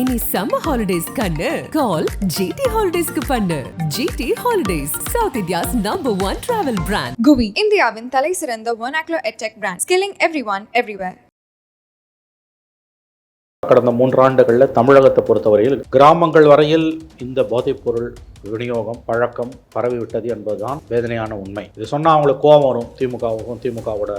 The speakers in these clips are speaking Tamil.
இனி சம்மர் ஹாலிடேஸ் கண்ணு. கால் ஜிடி ஹாலிடேஸ்க்கு பண்ணு. GT holidays South India's number one travel brand Guvi இந்தியாவின் தலை சிறந்த ஒனாக்லோ edtech brand skilling everyone everywhere கடந்த மூன்றாண்டுகளில் தமிழகத்தை பொறுத்தவரையில் கிராமங்கள் வரையில் இந்த போதைப்பொருள் விநியோகம் பழக்கம் பரவிவிட்டது என்பதுதான் வேதனையான உண்மை. இது சொன்னால் அவங்களுக்கு கோபம் வரும். திமுகவுக்கும் திமுகவோட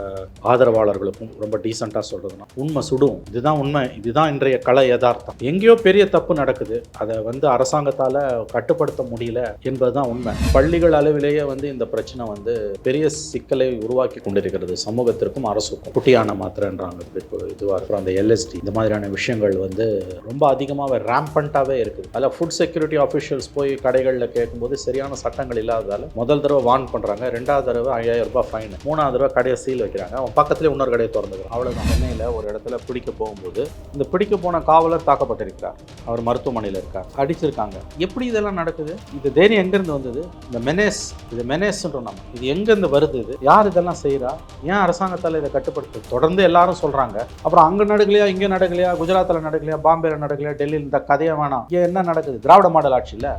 ஆதரவாளர்களுக்கும் ரொம்ப டீசெண்டாக சொல்கிறதுனா உண்மை சுடும். இதுதான் உண்மை. இதுதான் இன்றைய கலை யதார்த்தம். எங்கேயோ பெரிய தப்பு நடக்குது. அதை வந்து அரசாங்கத்தால் கட்டுப்படுத்த முடியல என்பதுதான் உண்மை. பள்ளிகள் அளவிலேயே வந்து இந்த பிரச்சனை வந்து பெரிய சிக்கலை உருவாக்கி கொண்டிருக்கிறது. சமூகத்திற்கும் அரசுக்கும். குட்டியான மாத்திரன்றாங்க. இதுவாக இருக்கிற அந்த எல்எஸ்டி இந்த மாதிரியான விஷயங்கள் வந்து ரொம்ப அதிகமாக ரேம்பண்ட்டாகவே இருக்குது. அதில் ஃபுட் செக்யூரிட்டி ஆஃபீஷியல்ஸ் போய் கடைகள் இடங்களில் கேட்கும்போது சரியான சட்டங்கள் இல்லாததால் முதல் தடவை வார்ன் பண்ணுறாங்க ரெண்டாவது தடவை ஐயாயிரம் ரூபாய் ஃபைன் மூணாவது தடவை கடையை சீல் வைக்கிறாங்க. அவன் பக்கத்துலேயே இன்னொரு கடையை திறந்துக்கிறான். அவ்வளோதான் சென்னையில் ஒரு இடத்துல பிடிக்க போகும்போது இந்த பிடிக்க போன காவலர் தாக்கப்பட்டிருக்கிறார். அவர் மருத்துவமனையில் இருக்கார். அடிச்சிருக்காங்க. எப்படி இதெல்லாம் நடக்குது? இது தைரியம் எங்கேருந்து வந்தது? இந்த மெனேஸ் இது மெனேஸ்ன்றோம் நம்ம இது எங்கேருந்து வருது இது? யார் இதெல்லாம் செய்கிறா ஏன் அரசாங்கத்தால் இதை கட்டுப்படுத்து? தொடர்ந்து எல்லாரும் சொல்கிறாங்க அப்புறம் அங்கே நடக்கலையா இங்கே நடக்கலையா குஜராத்தில் நடக்கலையா பாம்பேல நடக்கலையா டெல்லியில்? இந்த கதையை வேணாம். இங்கே என்ன நடக்குது? திராவிட மாடல் ஆட்சியில்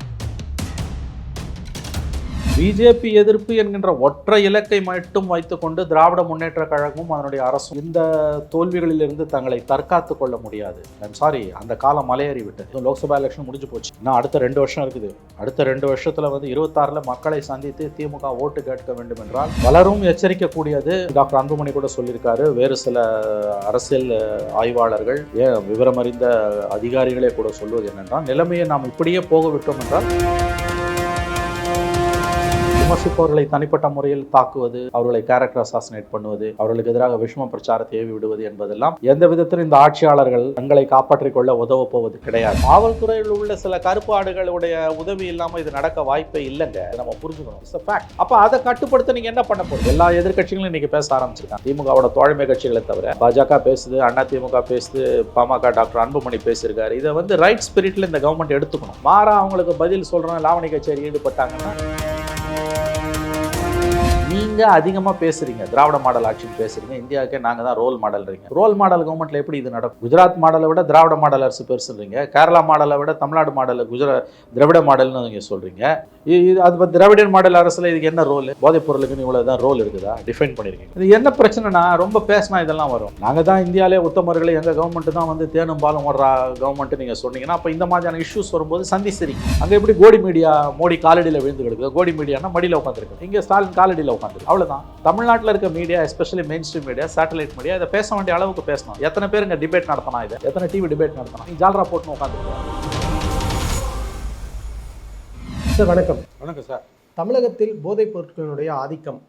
பிஜேபி எதிர்ப்பு என்கின்ற ஒற்றை இலக்கை மட்டும் வைத்துக்கொண்டு திராவிட முன்னேற்ற கழகமும் அதனுடைய அரசும் இந்த தோல்விகளிலிருந்து தங்களை தற்காத்து கொள்ள முடியாது. ஐம் சாரி அந்த காலம் மலையேறி விட்டது லோக்சபா எலெக்ஷன் முடிஞ்சு போச்சு. இன்னும் அடுத்த ரெண்டு வருஷம் இருக்குது. அடுத்த ரெண்டு வருஷத்துல வந்து இருபத்தாறுல மக்களை சந்தித்து திமுக ஓட்டு கேட்க வேண்டும் என்றால் பலரும் எச்சரிக்கக்கூடியது டாக்டர் அன்புமணி கூட சொல்லியிருக்காரு. வேறு சில அரசியல் ஆய்வாளர்கள் ஏன் விவரமறிந்த அதிகாரிகளே கூட சொல்வது என்னென்றால் நிலைமையை நாம் இப்படியே போக விட்டோம் என்றால் விமர்சிப்பவர்களை தனிப்பட்ட முறையில் தாக்குவது அவர்களை கேரக்டர் அசாசினேட் பண்ணுவது அவர்களுக்கு எதிராக விஷம பிரச்சாரத்தை ஏவி விடுவது என்பதெல்லாம் எந்த விதத்திலும் இந்த ஆட்சியாளர்கள் தங்களை காப்பாற்றிக் கொள்ள உதவ போவது கிடையாது. காவல்துறையில் உள்ள சில கருப்பு ஆடுகளுடைய உதவி இல்லாமல் இது நடக்க வாய்ப்பே இல்லைங்க. நம்ம புரிஞ்சுக்கணும். அப்போ அப்ப அதை கட்டுப்படுத்த நீங்க என்ன பண்ண போறீங்க? எல்லா எதிர்கட்சிகளும் இன்னைக்கு பேச ஆரம்பிச்சிருக்காங்க. திமுகவோட தோழமை கட்சிகளை தவிர பாஜக பேசுது அண்ணா திமுக பேசுது பாமக டாக்டர் அன்புமணி பேசியிருக்காரு. இதை வந்து ரைட் ஸ்பிரிட்ல இந்த கவர்மெண்ட் எடுத்துக்கணும். மாறா அவங்களுக்கு பதில் சொல்றோம் லாவணி கச்சேரி ஈடுபட்டாங்கன்னா நீங்கள் அதிகமாக பேசுறீங்க. திராவிட மாடல் ஆட்சின்னு பேசுகிறீங்க இந்தியாவுக்கே நாங்கள் தான் ரோல் மாடல்றீங்க ரோல் மாடல் கவர்மெண்ட்ல எப்படி இது நடக்கும்? குஜராத் மாடலை விட திராவிட மாடல் அரசு பெருசுன்றீங்க. கேரளா மாடலை விட தமிழ்நாடு மாடலில் குஜராத் திராவிட மாடல்னு நீங்கள் சொல்கிறீங்க இது அது பத்தி திராவிடன் மாடல் அரசில் இதுக்கு என்ன ரோல் போதைப் பொருளுக்குன்னு தான் ரோல் இருக்குதா? டிஃபைன் பண்ணிருக்கீங்க. இது என்ன பிரச்சனைனா ரொம்ப பேசினா இதெல்லாம் வரும். நாங்கள் தான் இந்தியாவிலே உத்தமர்களை எங்கள் கவர்மெண்ட்டு தான் வந்து தேனும் பாலும் ஓடுற கவர்மெண்ட்டு நீங்கள் சொன்னீங்கன்னா அப்போ இந்த மாதிரியான இஷ்யூஸ் வரும்போது சந்திச்சிருக்கீங்க அங்கே எப்படி கோடி மீடியா மோடி காலடியில் விழுந்து கிடக்குது கோடி மீடியானா மடியில் உட்காந்துருக்கு இங்கே ஸ்டாலின் காலடியில் உட்காந்துருக்கு அவ்வளவுதான். தமிழ்நாட்டில் இருக்க media especially mainstream media satellite media இதை பேச வேண்டிய அளவுக்கு பேசணும். எத்தனை பேர் இங்க டிபேட் நடத்தினா இதை? எத்தனை டிவி டிபேட் நடத்தினா? நீ ஜால்ரா போட்டுன்னு உட்காந்துருக்கோம் சார் வணக்கம். வணக்கம் சார். தமிழகத்தில் போதைப் பொருட்களினுடைய ஆதிக்கம்.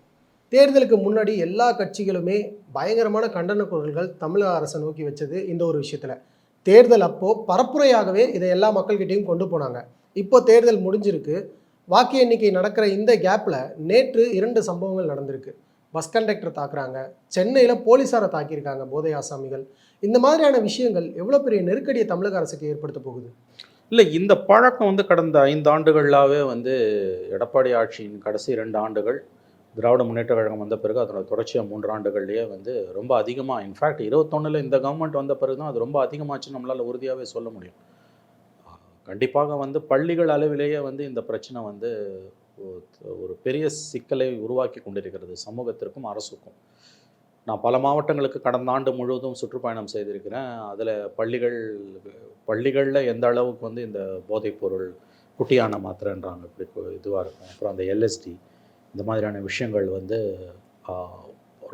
தேர்தலுக்கு முன்னாடி எல்லா கட்சிகளுமே பயங்கரமான கண்டன குரல்கள் தமிழக அரசை நோக்கி வச்சது இந்த ஒரு விஷயத்தில். தேர்தல் அப்போ பரப்புரையாகவே இதை எல்லா மக்கள்கிட்டையும் கொண்டு போனாங்க. இப்போ தேர்தல் முடிஞ்சிருக்கு. வாக்கு எண்ணிக்கை நடக்கிற இந்த கேப்பில் நேற்று இரண்டு சம்பவங்கள் நடந்திருக்கு. பஸ் கண்டக்டர் தாக்குறாங்க. சென்னையில் போலீஸாரை தாக்கியிருக்காங்க போதை ஆசாமிகள் இந்த மாதிரியான விஷயங்கள் எவ்வளோ பெரிய நெருக்கடியை தமிழக அரசுக்கு ஏற்படுத்த போகுது? இல்லை இந்த பழக்கம் வந்து கடந்த ஐந்து ஆண்டுகளாகவே வந்து எடப்பாடி ஆட்சியின் கடைசி ரெண்டு ஆண்டுகள் திராவிட முன்னேற்ற கழகம் வந்த பிறகு அதனோட தொடர்ச்சியாக மூன்று ஆண்டுகள்லேயே வந்து ரொம்ப அதிகமாக இன்ஃபேக்ட் இருபத்தொன்னில் இந்த கவர்மெண்ட் வந்த பிறகு தான் அது ரொம்ப அதிகமாச்சுன்னு நம்மளால் உறுதியாகவே சொல்ல முடியும். கண்டிப்பாக வந்து பள்ளிகள் அளவிலேயே வந்து இந்த பிரச்சனை வந்து ஒரு பெரிய சிக்கலை உருவாக்கி கொண்டிருக்கிறது சமூகத்திற்கும் அரசுக்கும். நான் பல மாவட்டங்களுக்கு கடந்த ஆண்டு முழுவதும் சுற்றுப்பயணம் செய்திருக்கிறேன். அதில் பள்ளிகள் பள்ளிகளில் எந்த அளவுக்கு வந்து இந்த போதைப்பொருள் குட்டியான மாத்திரைன்றாங்க இப்படி இதுவாக இருக்கும். அப்புறம் அந்த எல்எஸ்டி இந்த மாதிரியான விஷயங்கள் வந்து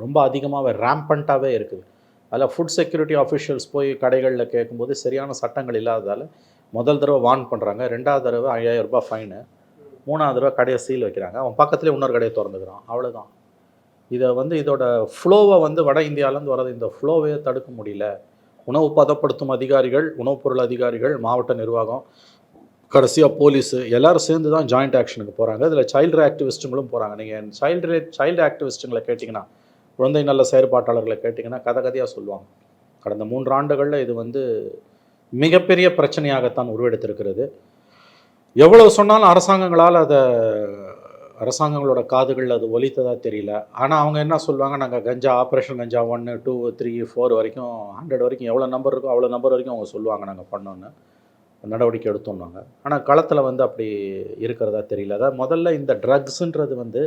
ரொம்ப அதிகமாக ரேம்பண்ட்டாகவே இருக்குது. அதில் ஃபுட் செக்யூரிட்டி ஆஃபீஷியல்ஸ் போய் கடைகளில் கேட்கும்போது சரியான சட்டங்கள் இல்லாததால் முதல் தடவை வார்ன் பண்ணுறாங்க ரெண்டாவது தடவை ஐயாயிரம் ரூபாய் ஃபைனு மூணாவது தடவை கடையை சீல் வைக்கிறாங்க. அவன் பக்கத்துலேயே இன்னொரு கடையை திறந்துக்கிறான். அவ்வளோதான் இதை வந்து இதோட ஃப்ளோவை வந்து வட இந்தியாவிலேருந்து வர்றது இந்த ஃப்ளோவே தடுக்க முடியல. உணவு பதப்படுத்தும் அதிகாரிகள் உணவுப் பொருள் அதிகாரிகள் மாவட்ட நிர்வாகம் கடைசியாக போலீஸு எல்லோரும் சேர்ந்து தான் ஜாயிண்ட் ஆக்ஷனுக்கு போகிறாங்க இதில் சைல்டு ஆக்டிவிஸ்ட்டுங்களும் போகிறாங்க நீங்கள் சைல்டு சைல்டு ஆக்டிவிஸ்ட்டுங்களை கேட்டிங்கன்னா குழந்தை நல்ல செயற்பாட்டாளர்களை கேட்டிங்கன்னா கதை கதையாக சொல்லுவாங்க. கடந்த மூன்று ஆண்டுகளில் இது வந்து மிகப்பெரிய பிரச்சனையாகத்தான் உருவெடுத்திருக்கிறது. எவ்வளவு சொன்னாலும் அரசாங்கங்களால் அதை அரசாங்கங்களோட காதுகளில் அது ஒலித்ததாக தெரியல. ஆனால் அவங்க என்ன சொல்லுவாங்க? நாங்கள் கஞ்சா ஆப்ரேஷன் கஞ்சா ஒன்று டூ த்ரீ ஃபோர் வரைக்கும் ஹண்ட்ரட் வரைக்கும் எவ்வளோ நம்பர் இருக்கோ அவ்வளோ நம்பர் வரைக்கும் அவங்க சொல்லுவாங்க நாங்கள் பண்ணோன்னு நடவடிக்கை எடுத்தோம்னாங்க. ஆனால் களத்தில் வந்து அப்படி இருக்கிறதா தெரியல. அதாவது முதல்ல இந்த ட்ரக்ஸுன்றது வந்து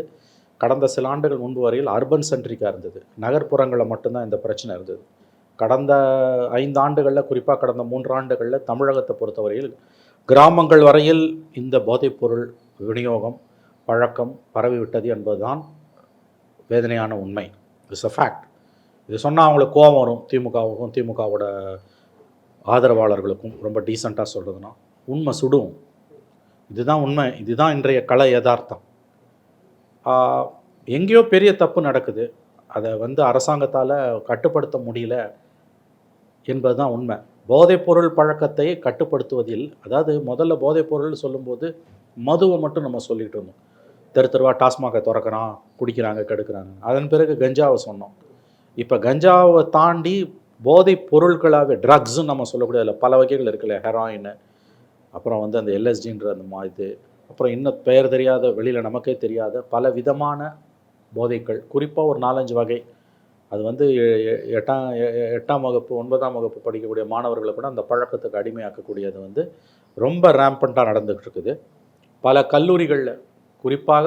கடந்த சில ஆண்டுகள் முன்பு வரையில் அர்பன் சென்ட்ரிக்காக இருந்தது. நகர்ப்புறங்களில் மட்டும்தான் இந்த பிரச்சனை இருந்தது. கடந்த ஐந்து ஆண்டுகளில் குறிப்பாக கடந்த மூன்று ஆண்டுகளில் தமிழகத்தை பொறுத்தவரையில் கிராமங்கள் வரையில் இந்த போதைப்பொருள் விநியோகம் பழக்கம் பரவிவிட்டது என்பதுதான் வேதனையான உண்மை. இட்ஸ் அ ஃபேக்ட் இது சொன்னால் அவங்களுக்கு கோபம் வரும் திமுகவுக்கும் திமுகவோட ஆதரவாளர்களுக்கும் ரொம்ப டீசெண்டாக சொல்கிறதுனா உண்மை சுடும். இதுதான் உண்மை. இதுதான் இன்றைய கலை யதார்த்தம். எங்கேயோ பெரிய தப்பு நடக்குது. அதை வந்து அரசாங்கத்தால் கட்டுப்படுத்த முடியல. என்பது தான் உண்மை. போதைப்பொருள் பழக்கத்தை கட்டுப்படுத்துவதில் அதாவது முதல்ல போதைப்பொருள் சொல்லும்போது மதுவை மட்டும் நம்ம சொல்லிகிட்டு இருந்தோம். தெரு தெருவா டாஸ்மாகை திறக்கிறான் குடிக்கிறாங்க கெடுக்கிறாங்க. அதன் பிறகு கஞ்சாவை சொன்னோம். இப்போ கஞ்சாவை தாண்டி போதைப் பொருட்களாகவே ட்ரக்ஸுன்னு நம்ம சொல்லக்கூடிய அதில் பல வகைகள் இருக்குல்ல ஹெராயின் அப்புறம் வந்து அந்த எல்எஸ்டின்ற அந்த மா இது அப்புறம் இன்னும் பெயர் தெரியாத வெளியில் நமக்கே தெரியாத பல விதமான போதைகள் குறிப்பாக ஒரு நாலஞ்சு வகை. அது வந்து எட்டாம் எ- எட்டாம் வகுப்பு ஒன்பதாம் வகுப்பு படிக்கக்கூடிய மாணவர்களை கூட அந்த பழக்கத்துக்கு அடிமையாக்கக்கூடியது வந்து ரொம்ப ரேம்பண்ட்டாக நடந்துகிட்டு இருக்குது பல கல்லூரிகளில் குறிப்பாக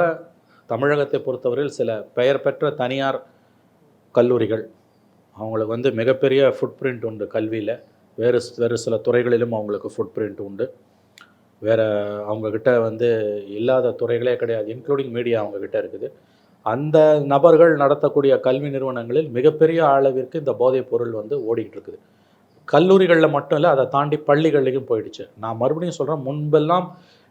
தமிழகத்தை பொறுத்தவரையில் சில பெயர் பெற்ற தனியார் கல்லூரிகள் அவங்களுக்கு வந்து மிகப்பெரிய ஃபுட் பிரிண்ட் உண்டு கல்வியில். வேறு வேறு சில துறைகளிலும் அவங்களுக்கு ஃபுட் பிரிண்ட் உண்டு. வேறு அவங்கக்கிட்ட வந்து இல்லாத துறைகளே கிடையாது இன்க்ளூடிங் மீடியா அவங்கக்கிட்ட இருக்குது. அந்த நபர்கள் நடத்தக்கூடிய கல்வி நிறுவனங்களில் மிகப்பெரிய அளவிற்கு இந்த போதைப் பொருள் வந்து ஓடிக்கிட்டு இருக்குது கல்லூரிகளில் மட்டும் இல்லை அதை தாண்டி பள்ளிகள்லையும் போயிடுச்சு. நான் மறுபடியும் சொல்கிறேன் முன்பெல்லாம்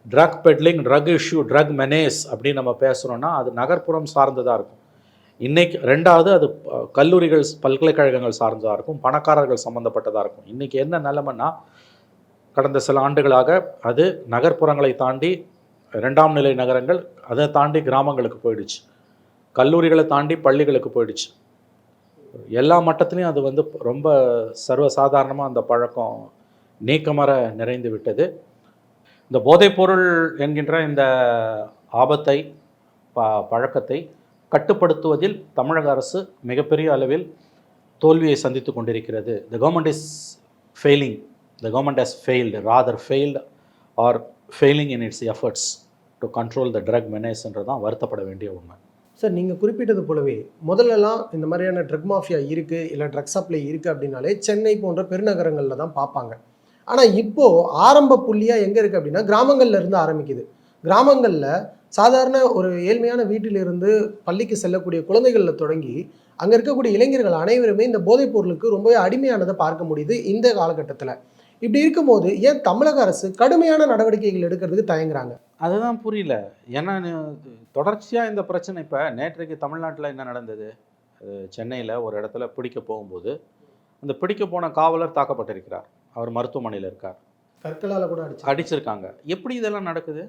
drug peddling drug issue drug menace அப்படின்னு நம்ம பேசுகிறோன்னா அது நகர்ப்புறம் சார்ந்ததாக இருக்கும். இன்றைக்கி ரெண்டாவது அது கல்லூரிகள் பல்கலைக்கழகங்கள் சார்ந்ததாக இருக்கும் பணக்காரர்கள் சம்மந்தப்பட்டதாக இருக்கும். இன்றைக்கி என்ன நிலமைன்னா கடந்த சில ஆண்டுகளாக அது நகர்ப்புறங்களை தாண்டி ரெண்டாம் நிலை நகரங்கள் அதை தாண்டி கிராமங்களுக்கு போயிடுச்சு. கல்லூரிகளை தாண்டி பள்ளிகளுக்கு போயிடுச்சு. எல்லா மட்டத்துலேயும் அது வந்து ரொம்ப சர்வசாதாரணமாக அந்த பழக்கம் நீக்கமர நிறைந்து விட்டது. இந்த போதைப்பொருள் என்கின்ற இந்த ஆபத்தை ப பழக்கத்தை கட்டுப்படுத்துவதில் தமிழக அரசு மிகப்பெரிய அளவில் தோல்வியை சந்தித்து கொண்டிருக்கிறது. The government is failing the government has failed rather failed or failing in its efforts to control the drug மெனேஸ்ன்றது தான் வருத்தப்பட வேண்டிய உண்மை. சார் நீங்கள் குறிப்பிட்டது போலவே முதல்லலாம் இந்த மாதிரியான ட்ரக் மாஃபியா இருக்குது இல்லை ட்ரக் சப்ளை இருக்குது அப்படின்னாலே சென்னை போன்ற பெருநகரங்களில் தான் பார்ப்பாங்க. ஆனால் இப்போது ஆரம்ப புள்ளியாக எங்கே இருக்குது அப்படின்னா கிராமங்களில் இருந்து ஆரம்பிக்குது. கிராமங்களில் சாதாரண ஒரு ஏழ்மையான வீட்டிலிருந்து பள்ளிக்கு செல்லக்கூடிய குழந்தைகளில் தொடங்கி அங்கே இருக்கக்கூடிய இளைஞர்கள் அனைவருமே இந்த போதைப் பொருளுக்கு ரொம்பவே அடிமையானதை பார்க்க முடியுது இந்த காலகட்டத்தில். இப்படி இருக்கும்போது ஏன் தமிழக அரசு கடுமையான நடவடிக்கைகள் எடுக்கிறதுக்கு தயங்குறாங்க? அதுதான் புரியல. ஏன்னா தொடர்ச்சியாக இந்த பிரச்சனை இப்போ நேற்றைக்கு தமிழ்நாட்டில் என்ன நடந்தது? சென்னையில் ஒரு இடத்துல பிடிக்க போகும்போது அந்த பிடிக்க போன காவலர் தாக்கப்பட்டிருக்கிறார். அவர் மருத்துவமனையில் இருக்கார். கற்களால் கூட அடிச்சு அடிச்சிருக்காங்க. எப்படி இதெல்லாம் நடக்குது?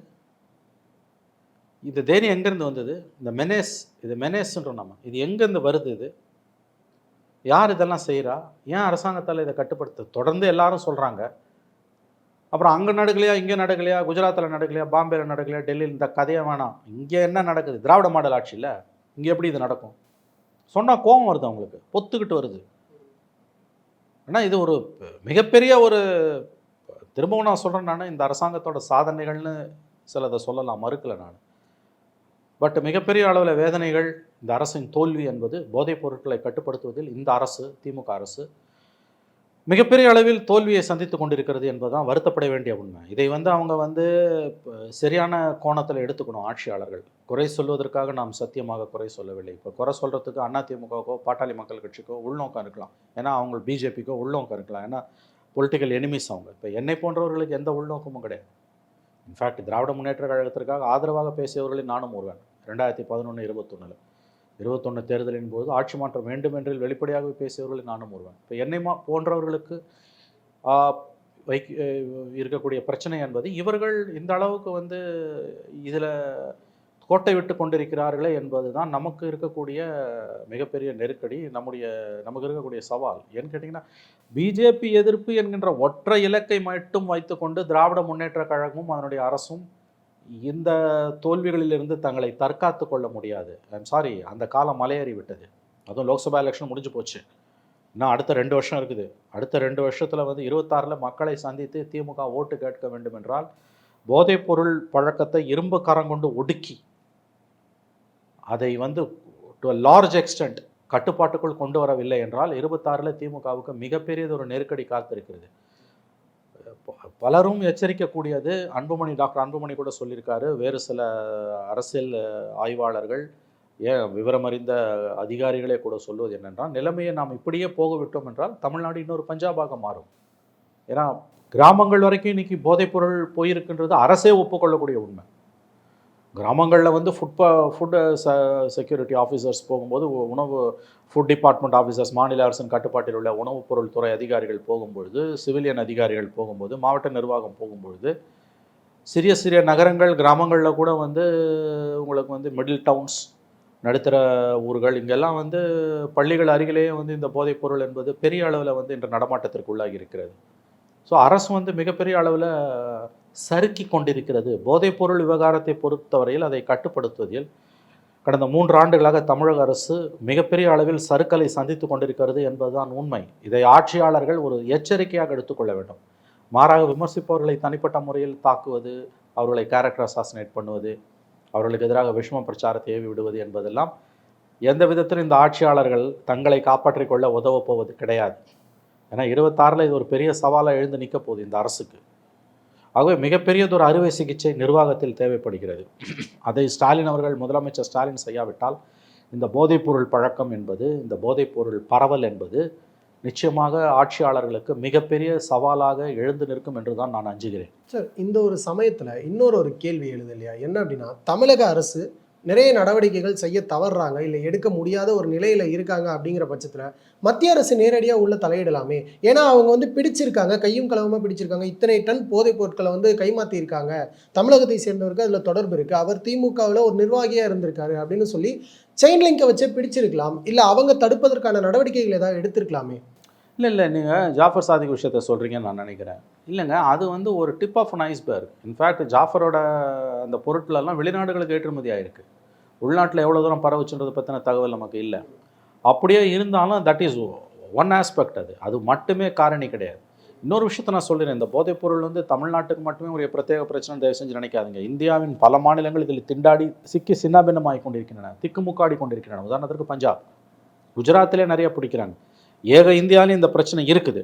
இந்த தைரியம் எங்கேருந்து வந்தது? இந்த மெனேஸ் இது மெனேஸ்ன்றோம் நம்ம. இது எங்கேருந்து வருது இது? யார் இதெல்லாம் செய்கிறா ஏன் அரசாங்கத்தால் இதை கட்டுப்படுத்த? தொடர்ந்து எல்லாரும் சொல்கிறாங்க அப்புறம் அங்கே நடக்கலையா இங்கே நடக்கலையா குஜராத்தில் நடக்கலையா பாம்பேயில் நடக்கலையா டெல்லியில் இந்த கதையை வேணாம். இங்கே என்ன நடக்குது? திராவிட மாடல் ஆட்சியில்? இங்கே எப்படி இது நடக்கும்? சொன்னால் கோபம் வருது அவங்களுக்கு. பொத்துக்கிட்டு வருது. ஆனால் இது ஒரு மிகப்பெரிய ஒரு திரும்பவும் நான் சொல்கிறேன் நான் இந்த அரசாங்கத்தோட சாதனைகள்னு சிலதை சொல்லலாம். மறுக்கலை நான். பட் மிகப்பெரிய அளவில் வேதனைகள் இந்த அரசின் தோல்வி என்பது போதைப் பொருட்களை கட்டுப்படுத்துவதில் இந்த அரசு திமுக அரசு மிகப்பெரிய அளவில் தோல்வியை சந்தித்து கொண்டிருக்கிறது என்பதுதான் வருத்தப்பட வேண்டிய உண்மை. இதை வந்து அவங்க வந்து சரியான கோணத்தில் எடுத்துக்கணும் ஆட்சியாளர்கள். குறை சொல்வதற்காக நாம் சத்தியமாக குறை சொல்லவில்லை. இப்போ குறை சொல்கிறதுக்கு அதிமுகவுக்கோ பாட்டாளி மக்கள் கட்சிக்கோ உள்நோக்கம் இருக்கலாம். ஏன்னா அவங்க பிஜேபிக்கோ உள்நோக்கம் இருக்கலாம். ஏன்னா பொலிட்டிக்கல் எனிமிஸ் அவங்க. இப்போ என்னை போன்றவர்களுக்கு எந்த உள்நோக்கமும் கிடையாது. இன்ஃபேக்ட் திராவிட முன்னேற்ற கழகத்திற்காக ஆதரவாக பேசியவர்களில் நானும் ஒருவன். ரெண்டாயிரத்தி பதினொன்று இருபத்தொன்னில். இருபத்தொன்று தேர்தலின் போது ஆட்சி மாற்றம் வேண்டும் என்று வெளிப்படையாக பேசியவர்களில் நானும் ஒருவன். இப்போ என்னை மா போன்றவர்களுக்கு ஆ, வைக்க இருக்கக்கூடிய பிரச்சனை என்பது இவர்கள் இந்த அளவுக்கு வந்து இதில் கோட்டை விட்டு கொண்டிருக்கிறார்களே என்பது தான் நமக்கு இருக்கக்கூடிய மிகப்பெரிய நெருக்கடி நம்முடைய நமக்கு இருக்கக்கூடிய சவால். ஏன்னு கேட்டிங்கன்னா பிஜேபி எதிர்ப்பு என்கின்ற ஒற்றை இலக்கை மட்டும் வைத்துக்கொண்டு திராவிட முன்னேற்ற கழகமும் அதனுடைய அரசும் இந்த தோல்விகளிலிருந்து தங்களை தற்காத்து கொள்ள முடியாது. ஐம் சாரி அந்த காலம் மலையேறி விட்டது. அதுவும் லோக்சபா எலெக்ஷன் முடிஞ்சு போச்சு. இன்னும் அடுத்த ரெண்டு வருஷம் இருக்குது. அடுத்த ரெண்டு வருஷத்தில் வந்து இருபத்தாறில் மக்களை சந்தித்து திமுக ஓட்டு கேட்க வேண்டும் என்றால் போதைப்பொருள் பழக்கத்தை இரும்பு கரம் கொண்டு ஒடுக்கி அதை வந்து டு லார்ஜ் எக்ஸ்டென்ட் கட்டுப்பாட்டுக்குள் கொண்டு வரவில்லை என்றால் இருபத்தாறில் திமுகவுக்கு மிகப்பெரியது ஒரு நெருக்கடி காத்திருக்கிறது. பலரும் எச்சரிக்கக்கூடியது அன்புமணி டாக்டர் அன்புமணி கூட சொல்லியிருக்காரு. வேறு சில அரசியல் ஆய்வாளர்கள் ஏன் விவரமறிந்த அதிகாரிகளே கூட சொல்வது என்னென்றால் நிலைமையை நாம் இப்படியே போகவிட்டோம் என்றால் தமிழ்நாடு இன்னொரு பஞ்சாபாக மாறும். ஏன்னா கிராமங்கள் வரைக்கும் இன்னைக்கு போதைப்பொருள் போயிருக்குன்றது அரசே ஒப்புக்கொள்ளக்கூடிய உண்மை. கிராமங்களில் வந்து ஃபுட் ஃபுட் செக்யூரிட்டி ஆஃபீஸர்ஸ் போகும்போது உணவு ஃபுட் டிபார்ட்மெண்ட் ஆஃபீஸர்ஸ் மாநில அரசின் கட்டுப்பாட்டில் உள்ள உணவுப் பொருள் துறை அதிகாரிகள் போகும்பொழுது சிவிலியன் அதிகாரிகள் போகும்போது மாவட்ட நிர்வாகம் போகும்பொழுது சிறிய சிறிய நகரங்கள் கிராமங்களில் கூட வந்து உங்களுக்கு வந்து மிடில் டவுன்ஸ் நடுத்தர ஊர்கள் இங்கெல்லாம் வந்து பள்ளிகள் அருகிலேயே வந்து இந்த போதைப் பொருள் என்பது பெரிய அளவில் வந்து இன்று நடமாட்டத்திற்கு உள்ளாகி இருக்கிறது. ஸோ அரசு வந்து மிகப்பெரிய அளவில் சறுக்கி கொண்டிருக்கிறது. போதைப் பொருள் விவகாரத்தை பொறுத்தவரையில் அதை கட்டுப்படுத்துவதில் கடந்த மூன்று ஆண்டுகளாக தமிழக அரசு மிகப்பெரிய அளவில் சறுக்கலை சந்தித்து கொண்டிருக்கிறது என்பதுதான் உண்மை. இதை ஆட்சியாளர்கள் ஒரு எச்சரிக்கையாக எடுத்துக்கொள்ள வேண்டும். மாறாக விமர்சிப்பவர்களை தனிப்பட்ட முறையில் தாக்குவது அவர்களை கேரக்டர் அசாசினேட் பண்ணுவது அவர்களுக்கு எதிராக விஷம பிரச்சாரத்தை ஏவி விடுவது என்பதெல்லாம் எந்த விதத்திலும் இந்த ஆட்சியாளர்கள் தங்களை காப்பாற்றிக் கொள்ள உதவப் போவது கிடையாது. ஏன்னா இருபத்தாறில் இது ஒரு பெரிய சவாலாக எழுந்து நிற்க போகுது இந்த அரசுக்கு. ஆகவே மிகப்பெரியதொரு அறுவை சிகிச்சை நிர்வாகத்தில் தேவைப்படுகிறது. அதை ஸ்டாலின் அவர்கள் முதலமைச்சர் ஸ்டாலின் செய்யாவிட்டால் இந்த போதைப்பொருள் பழக்கம் என்பது இந்த போதைப்பொருள் பரவல் என்பது நிச்சயமாக ஆட்சியாளர்களுக்கு மிகப்பெரிய சவாலாக எழுந்து நிற்கும் என்று தான் நான் அஞ்சுகிறேன். சார் இந்த ஒரு சமயத்தில் இன்னொரு ஒரு கேள்வி எழுது இல்லையா? என்ன அப்படின்னா தமிழக அரசு நிறைய நடவடிக்கைகள் செய்ய தவறுறாங்க இல்லை எடுக்க முடியாத ஒரு நிலையில் இருக்காங்க அப்படிங்கிற பட்சத்தில் மத்திய அரசு நேரடியாக உள்ள தலையிடலாமே. ஏன்னா அவங்க வந்து பிடிச்சிருக்காங்க கையும் கலவமாக பிடிச்சிருக்காங்க. இத்தனை டன் போதைப் பொருட்களை வந்து கைமாற்றியிருக்காங்க தமிழகத்தை சேர்ந்தவருக்கு அதில் தொடர்பு இருக்குது அவர் திமுகவில் ஒரு நிர்வாகியாக இருந்திருக்காரு அப்படின்னு சொல்லி செயின் லிங்கை வச்சு பிடிச்சிருக்கலாம். இல்லை அவங்க தடுப்பதற்கான நடவடிக்கைகள் ஏதாவது எடுத்திருக்கலாமே? இல்லை இல்லை நீங்கள் ஜாஃபர் சாதிக் விஷயத்தை சொல்கிறீங்கன்னு நான் நினைக்கிறேன். இல்லைங்க அது வந்து ஒரு tip of an iceberg in fact ஜாஃபரோட அந்த பொருட்களெல்லாம் வெளிநாடுகளுக்கு ஏற்றுமதி ஆகிருக்கு உள்நாட்டில் எவ்வளோ தூரம் பரவுச்சுன்றது பற்றின தகவல் நமக்கு இல்லை. அப்படியே இருந்தாலும் தட் இஸ் ஒன் ஆஸ்பெக்ட் அது. அது மட்டுமே காரணி கிடையாது. இன்னொரு விஷயத்தை நான் சொல்லிடுறேன் இந்த போதைப்பொருள் வந்து தமிழ்நாட்டுக்கு மட்டுமே ஒரு பிரத்யேக பிரச்சனை தயவு செஞ்சு நினைக்காதுங்க. இந்தியாவின் பல மாநிலங்கள் இதில் திண்டாடி சிக்கி சின்னாபின்னமாகி கொண்டிருக்கின்றன திக்குமுக்காடி கொண்டிருக்கின்றன. உதாரணத்திற்கு பஞ்சாப். குஜராத்திலே நிறைய பிடிக்கிறாங்க. ஏக இந்தியாவிலும் இந்த பிரச்சனை இருக்குது.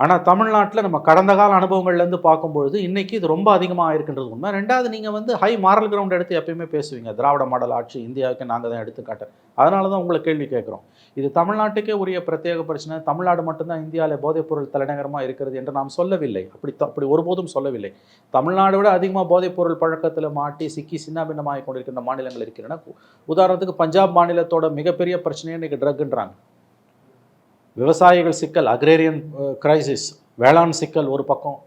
ஆனால் தமிழ்நாட்டில் நம்ம கடந்த கால அனுபவங்கள்லேருந்து பார்க்கும்பொழுது இன்றைக்கி இது ரொம்ப அதிகமாக இருக்கின்றது உண்மை. ரெண்டாவது நீங்கள் வந்து ஹை மாரல் கிரவுண்ட் எடுத்து எப்பயுமே பேசுவீங்க. திராவிட மாடல் ஆட்சி இந்தியாவுக்கு நாங்கள் தான் எடுத்துக்காட்டேன் அதனால தான் உங்களை கேள்வி கேட்குறோம். இது தமிழ்நாட்டுக்கே உரிய பிரத்யேக பிரச்சனை. தமிழ்நாடு மட்டும்தான் இந்தியாவில் போதைப்பொருள் தலைநகரமாக இருக்கிறது என்று நாம் சொல்லவில்லை. அப்படி அப்படி ஒருபோதும் சொல்லவில்லை. தமிழ்நாடு விட அதிகமாக போதைப்பொருள் பழக்கத்தில் மாட்டி சிக்கி சின்னாபின்னமாக கொண்டிருக்கின்ற மாநிலங்கள் இருக்கின்றன உதாரணத்துக்கு பஞ்சாப் மாநிலத்தோட மிகப்பெரிய பிரச்சனையே இன்றைக்கி ட்ரக்குன்றாங்க விவசாயிகள் சிக்கல் அக்ரேரியன் கிரைசிஸ் uh, வேளாண் சிக்கல் ஒரு பக்கம்.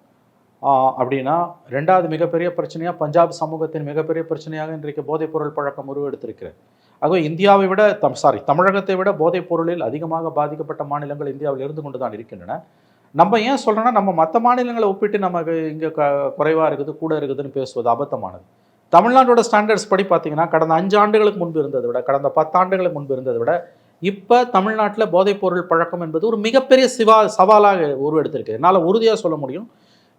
அப்படின்னா ரெண்டாவது மிகப்பெரிய பிரச்சனையாக பஞ்சாப் சமூகத்தின் மிகப்பெரிய பிரச்சனையாக இன்றைக்கு போதைப்பொருள் பழக்கம் உருவெடுத்திருக்கிறது. ஆகவே இந்தியாவை விட தம் சாரி தமிழகத்தை விட போதைப் பொருளில் அதிகமாக பாதிக்கப்பட்ட மாநிலங்கள் இந்தியாவில் இருந்து கொண்டு தான் இருக்கின்றன. நம்ம ஏன் சொல்கிறோன்னா நம்ம மற்ற மாநிலங்களை ஒப்பிட்டு நமக்கு இங்கே க குறைவாக இருக்குது கூட இருக்குதுன்னு பேசுவது அபத்தமானது. தமிழ்நாட்டோட ஸ்டாண்டர்ட்ஸ் படி பார்த்தீங்கன்னா கடந்த அஞ்சு ஆண்டுகளுக்கு முன்பு இருந்ததை விட கடந்த பத்தாண்டுகளுக்கு முன்பு இருந்ததை விட இப்போ தமிழ்நாட்டில் போதைப்பொருள் பழக்கம் என்பது ஒரு மிகப்பெரிய சிவா சவாலாக உருவெடுத்திருக்கு. என்னால் உறுதியாக சொல்ல முடியும்.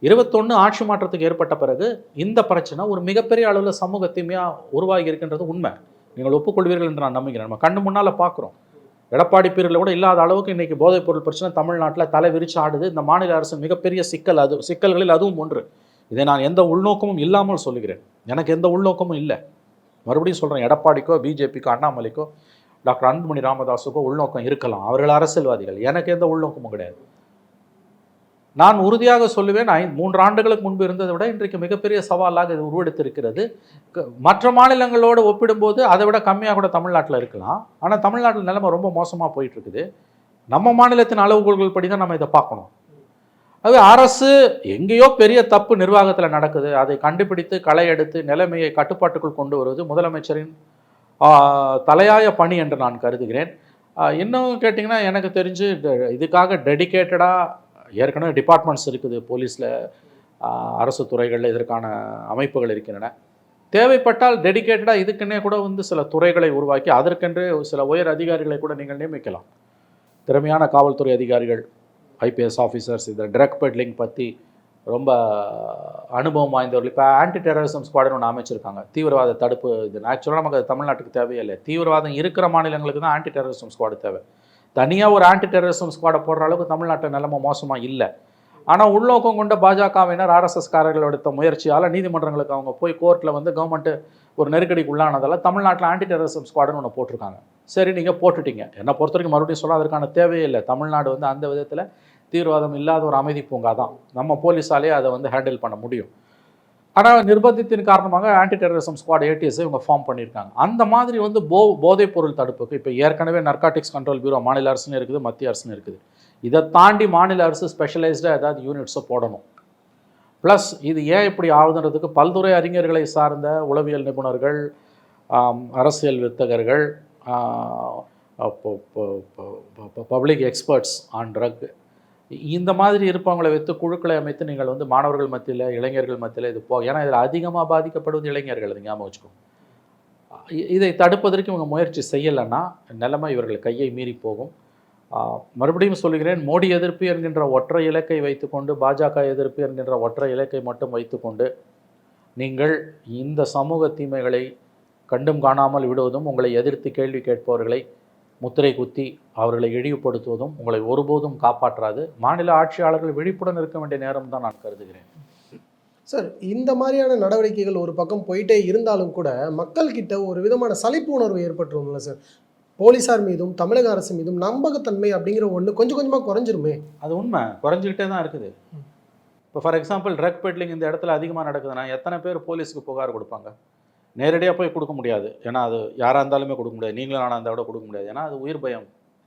இருபத்தொன்று ஆட்சி மாற்றத்துக்கு ஏற்பட்ட பிறகு இந்த பிரச்சனை ஒரு மிகப்பெரிய அளவில் சமூக தீமையாக உருவாகி இருக்கின்றது உண்மை. நீங்கள் ஒப்புக்கொள்வீர்கள் என்று நான் நம்புகிறேன். நம்ம கண்ணு முன்னால் பார்க்குறோம் எடப்பாடி பேரில் கூட இல்லாத அளவுக்கு இன்றைக்கி போதைப்பொருள் பிரச்சனை தமிழ்நாட்டில் தலை விரிச்சு ஆடுது. இந்த மாநில அரசு மிகப்பெரிய சிக்கல் அது சிக்கல்களில் அதுவும் ஒன்று. இதை நான் எந்த உள்நோக்கமும் இல்லாமல் சொல்லுகிறேன். எனக்கு எந்த உள்நோக்கமும் இல்லை. மறுபடியும் சொல்கிறேன் எடப்பாடிக்கோ பிஜேபிக்கோ அண்ணாமலைக்கோ டாக்டர் அன்புமணி ராமதாஸுக்கோ உள்நோக்கம் இருக்கலாம். அவர்கள் அரசியல்வாதிகள். எனக்கு எந்த உள்நோக்கமும் கிடையாது. நான் உறுதியாக சொல்லுவேன் ஐ மூன்று ஆண்டுகளுக்கு முன்பு இருந்ததை விட இன்றைக்கு மிகப்பெரிய சவாலாக இது உருவெடுத்திருக்கிறது. மற்ற மாநிலங்களோடு ஒப்பிடும்போது அதை விட கம்மியாக கூட தமிழ்நாட்டில் இருக்கலாம். ஆனால் தமிழ்நாட்டில் நிலைமை ரொம்ப மோசமாக போயிட்டுருக்குது. நம்ம மாநிலத்தின் அளவுகோள்கள் படி தான் நம்ம இதை பார்க்கணும். அது அரசு எங்கேயோ பெரிய தப்பு நிர்வாகத்தில் நடக்குது. அதை கண்டுபிடித்து களை எடுத்து நிலைமையை கட்டுப்பாட்டுக்குள் கொண்டு வருவது முதலமைச்சரின் தலையாய பணி என்று நான் கருதுகிறேன். இன்னும் கேட்டிங்கன்னா எனக்கு தெரிஞ்சு இதுக்காக டெடிகேட்டடாக ஏற்கனவே டிபார்ட்மெண்ட்ஸ் இருக்குது போலீஸில் அரசு துறைகளில் இதற்கான அமைப்புகள் இருக்கின்றன. தேவைப்பட்டால் டெடிகேட்டடாக இதுக்குன்னே கூட வந்து சில துறைகளை உருவாக்கி அதற்கென்று சில உயர் அதிகாரிகளை கூட நீங்கள் நியமிக்கலாம். திறமையான காவல்துறை அதிகாரிகள் ஐபிஎஸ் ஆஃபீஸர்ஸ் இந்த ட்ரக் பெட்லிங் பற்றி ரொம்ப அனுபவம் வாய்ந்தவர்கள். இப்போ ஆன்டி டெரரிசம் ஸ்குவாடுன்னு ஒன்று அமைச்சிருக்காங்க. தீவிரவாத தடுப்பு இது. ஆக்சுவலாக நமக்கு அது தமிழ்நாட்டுக்கு தேவையில்லை. தீவிரவாதம் இருக்கிற மாநிலங்களுக்கு தான் ஆன்டி டெரரிசம் ஸ்குவாடு தேவை. தனியாக ஒரு ஆன்டி டெரரிசம் ஸ்குவாடை போடுற அளவுக்கு தமிழ்நாட்டு நிலைமை மோசமாக இல்லை. ஆனால் உள்நோக்கம் கொண்ட பாஜகவினர் ஆர்எஸ்எஸ்காரர்கள் எடுத்த முயற்சியால் நீதிமன்றங்களுக்கு அவங்க போய் கோர்ட்டில் வந்து கவர்மெண்ட்டு ஒரு நெருக்கடிக்கு உள்ளானதால் தமிழ்நாட்டில் ஆன்டி டெரரிசம் ஸ்குவாடுன்னு ஒன்று போட்டிருக்காங்க. சரி நீங்கள் போட்டுட்டீங்க. என்னை பொறுத்த வரைக்கும் மறுபடியும் சொல்ல அதற்கான தேவையே இல்லை. தமிழ்நாடு வந்து அந்த விதத்தில் தீவிரவாதம் இல்லாத ஒரு அமைதி பூங்கா தான் நம்ம போலீஸாலே அதை வந்து ஹேண்டில் பண்ண முடியும் ஆனால் நிர்பந்தத்தின் காரணமாக ஆன்டி டெரரிசம் ஸ்குவாட் ஏடிஎஸ் இவங்க ஃபார்ம் பண்ணியிருக்காங்க அந்த மாதிரி வந்து போ போதைப் பொருள் தடுப்புக்கு இப்போ ஏற்கனவே நர்காட்டிக்ஸ் கண்ட்ரோல் பியூரோ மாநில அரசுன்னு இருக்குது மத்திய அரசுன்னு இருக்குது இதை தாண்டி மாநில அரசு ஸ்பெஷலைஸ்டாக ஏதாவது யூனிட்ஸை போடணும் ப்ளஸ் இது ஏன் இப்படி ஆகுதுன்றதுக்கு பல்துறை அறிஞர்களை சார்ந்த உளவியல் நிபுணர்கள் அரசியல் வித்தகர்கள் பப்ளிக் எக்ஸ்பர்ட்ஸ் ஆன் ட்ரக் இந்த மாதிரி இருப்பவங்களை வைத்து குழுக்களை அமைத்து நீங்கள் வந்து மாணவர்கள் மத்தியில் இளைஞர்கள் மத்தியில் இது போ ஏன்னா இதில் அதிகமாக பாதிக்கப்படுவது இளைஞர்கள் அது ஞாபகம் வச்சுக்கோங்க இதை தடுப்பதற்கு இவங்க முயற்சி செய்யலைன்னா நிலைமை இவர்கள் கையை மீறி போகும். மறுபடியும் சொல்கிறேன் மோடி எதிர்ப்பு என்கின்ற ஒற்றை இலக்கை வைத்துக்கொண்டு பாஜக எதிர்ப்பு என்கின்ற ஒற்றை இலக்கை மட்டும் வைத்துக்கொண்டு நீங்கள் இந்த சமூக தீமைகளை கண்டும் காணாமல் விடுவதும் உங்களை எதிர்த்து கேள்வி கேட்பவர்களை முத்திரை குத்தி அவர்களை இழிவுபடுத்துவதும் உங்களை ஒருபோதும் காப்பாற்றாது. மாநில ஆட்சியாளர்கள் விழிப்புடன் இருக்க வேண்டிய நேரம் தான் நான் கருதுகிறேன். சார் இந்த மாதிரியான நடவடிக்கைகள் ஒரு பக்கம் போயிட்டே இருந்தாலும் கூட மக்கள் கிட்ட ஒரு விதமான சலிப்பு உணர்வு ஏற்பட்டுரும்ல சார்? போலீசார் மீதும் தமிழக அரசு மீதும் நம்பகத்தன்மை அப்படிங்கிற ஒன்று கொஞ்சம் கொஞ்சமாக குறைஞ்சிருமே? அது உண்மை. குறைஞ்சிக்கிட்டே தான் இருக்குது. இப்போ ஃபார் எக்ஸாம்பிள் ட்ரக் பெட்லிங் இந்த இடத்துல அதிகமாக நடக்குதுன்னா எத்தனை பேர் போலீஸுக்கு புகார் கொடுப்பாங்க? நேரடியாக போய் கொடுக்க முடியாது. ஏன்னா அது யாராக இருந்தாலுமே கொடுக்க முடியாது. நீங்களும் நானாக இருந்தால் கூட கொடுக்க முடியாது. ஏன்னா அது உயிர் பயம்.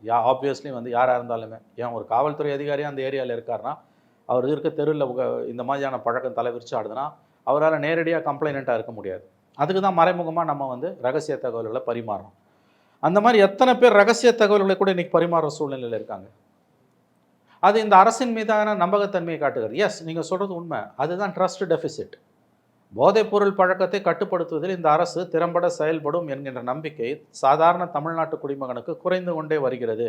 யா ஆப்வியஸ்லி வந்து யாராக இருந்தாலுமே. ஏன் ஒரு காவல்துறை அதிகாரியாக அந்த ஏரியாவில் இருக்காருன்னா அவர் இருக்க தெருவில் இந்த மாதிரியான பழக்கம் தலைவிரிச்சு ஆடுதுன்னா அவரால் நேரடியாக கம்ப்ளைனண்ட்டாக இருக்க முடியாது. அதுக்கு தான் மறைமுகமாக நம்ம வந்து ரகசிய தகவல்களை பரிமாறுறோம் அந்த மாதிரி எத்தனை பேர் ரகசிய தகவல்களை கூட இன்றைக்கி பரிமாறுற சூழ்நிலையில் இருக்காங்க? அது இந்த அரசின் மீதான நம்பகத்தன்மையை காட்டுகிறது. எஸ் நீங்கள் சொல்கிறது உண்மை. அதுதான் ட்ரஸ்ட் டெஃபிசிட் போதைப்பொருள் பழக்கத்தை கட்டுப்படுத்துவதில் இந்த அரசு திறம்பட செயல்படும் என்கின்ற நம்பிக்கை சாதாரண தமிழ்நாட்டு குடிமகனுக்கு குறைந்து கொண்டே வருகிறது.